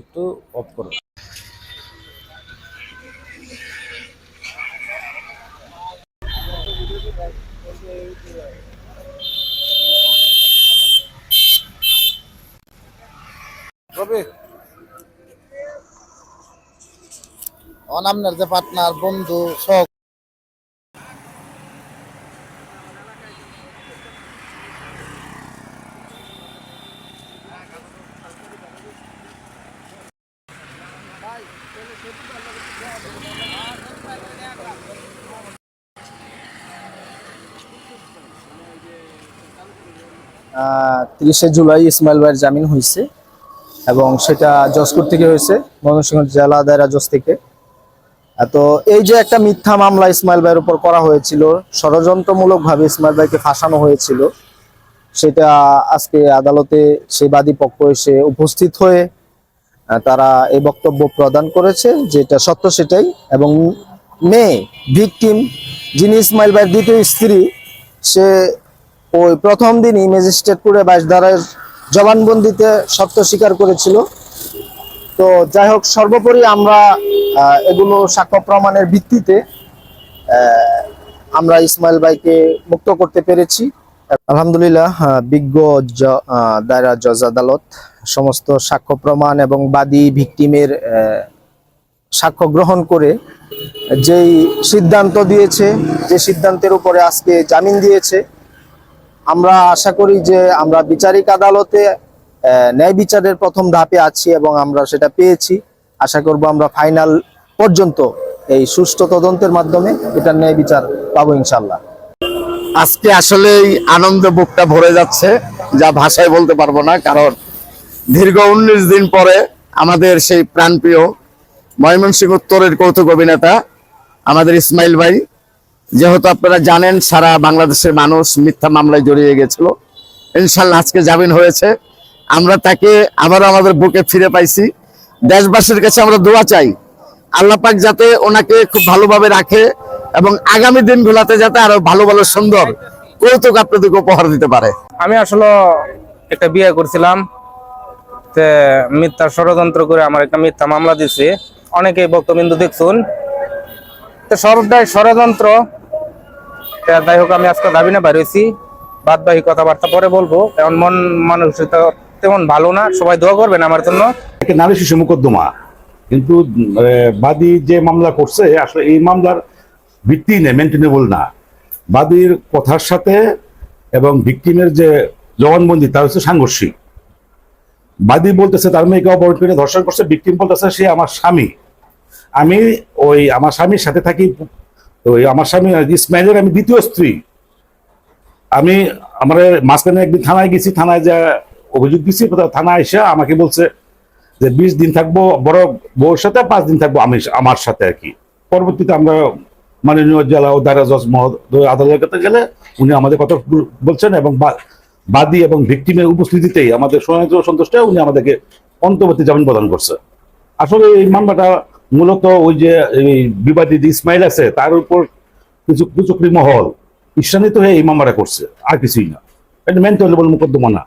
একটু অফ করো। রবি। অনামনের যে পার্টনার বন্ধু সব তিরিশে জুলাই ইসমাইল ভাইয়ের জামিন হয়েছে এবং সেটা জজকোট থেকে হয়েছে, ময়মনসিংহ জেলা দায়রা জজ থেকে। তো এই যে একটা মিথ্যা মামলা ইসমাইল ভাইয়ের উপর করা হয়েছিল ষড়যন্ত্রমূলক ভাবে ইসমাইল ভাইকে ফাঁসানো হয়েছিল, সেটা আজকে আদালতে সেই বাদী পক্ষ এসে উপস্থিত হয়ে তারা এই বক্তব্য প্রদান করেছে, যেটা সত্য সেটাই। এবং মেয়ে, ভিকটিম, যিনি ইসমাইল ভাইয়ের দ্বিতীয় স্ত্রী, সে ওই প্রথম দিনই ম্যাজিস্ট্রেট কোর্টে বাইশ জবানবন্দিতে সত্য স্বীকার করেছিল। তো যাই হোক, সর্বোপরি আমরা এগুলো সাক্ষ্য প্রমাণের ভিত্তিতে আমরা ইসমাইল ভাইকে মুক্ত করতে পেরেছি। আলহামদুলিল্লাহ বিজ্ঞ দায়রা জজ আদালত সমস্ত সাক্ষ্য প্রমাণ এবং বাদী ভিকটিমের সাক্ষ্য গ্রহণ করে যেই সিদ্ধান্ত দিয়েছে, যে সিদ্ধান্তের উপরে আজকে জামিন দিয়েছে আমরা আশা করি যে আমরা বিচারিক আদালতে ন্যায় বিচারের প্রথম ধাপে আছি এবং আমরা সেটা পেয়েছি। আশা করব আমরা ফাইনাল পর্যন্ত এই সুষ্ঠু তদন্তের মাধ্যমে এটার ন্যায় বিচার পাবো ইনশাল্লাহ আজকে আসলেই আনন্দ বুকটা ভরে যাচ্ছে, যা ভাষায় বলতে পারব না, কারণ দীর্ঘ উনিশ দিন পরে আমাদের সেই প্রাণপ্রিয় ময়মনসিংহ উত্তরের কৌতুক অভিনেতা, আমাদের ইসমাইল ভাই যেহেতু আপনারা জানেন, সারা বাংলাদেশের মানুষ মিথ্যা মামলায় জড়িয়ে গেছিল। ইনশাল্লাহ আজকে জামিন হয়েছে। আমরা তাকে আবারও আমাদের বুকে ফিরে পাইছি। দেশবাসীর কাছে আমরা দোয়া চাই, আল্লাহ পাক যাতে ওনাকে খুব ভালোভাবে রাখে এবং আগামী দিনগুলোতে যাতে আরও ভালো ভালো সুন্দর কৌতুক আপনাদেরকে উপহার দিতে পারে। আমি আসলে একটা বিয়ে করছিলাম মিথ্যা ষড়যন্ত্র করে আমার একটা মিথ্যা মামলা দিছে অনেকেই বক্তবিন্দু দেখছুন। ষড়যন্ত্র যাই হোক, আমি আজকে দাবি না বাইরেছি বাদ বাকি কথাবার্তা পরে বলব। এখন মন মানসিকতা তেমন ভালো না, সবাই দোয়া করবেন আমার জন্য। নারী শিশু মোকদ্দমা। কিন্তু বাদী যে মামলা করছে, আসলে এই মামলার ভিত্তি নেই মেনটেনেবল না। বাদীর কথার সাথে এবং ভিকটিমের যে জবানবন্দি তা হচ্ছে সাংঘর্ষিক। বাদী বলতেছে, তার মেয়েকে অপহরণ করে ধর্ষণ করছে, ভিকটিম বলতেছে, সে আমার স্বামী। আমি ওই, আমার স্বামীর সাথে থাকি ওই আমার স্বামী ইসমাইলের আমি দ্বিতীয় স্ত্রী। আমি আমার মাঝখানে একদিন থানায় গেছি, থানায় যা অভিযোগ দিছি থানায় এসে আমাকে বলছে যে বিশ দিন থাকব, বড় বউর সাথে পাঁচ দিন থাকব আমি, আমার সাথে আর কি। পরবর্তীতে আমরা মাননীয় জেলা ও দায়রা জজ মহোদয় আদালতের কাছে গেলে উনি আমাদের কথা বলছেন এবং বাদী এবং ভিকটিমের উপস্থিতিতেই আমাদের সন্তুষ্ট উনি আমাদেরকে অন্তর্বর্তী জামিন প্রদান করছে। আসলে এই মামলাটা মূলত ওই যে বিবাদী যে ইসমাইল আছে, তার উপর কিছু কুচুকরি মহল ঈশ্বানিত হয়ে ইমামারা করছে, আর কিছুই না। এটা মেন্টাল মোকদ্দমা না।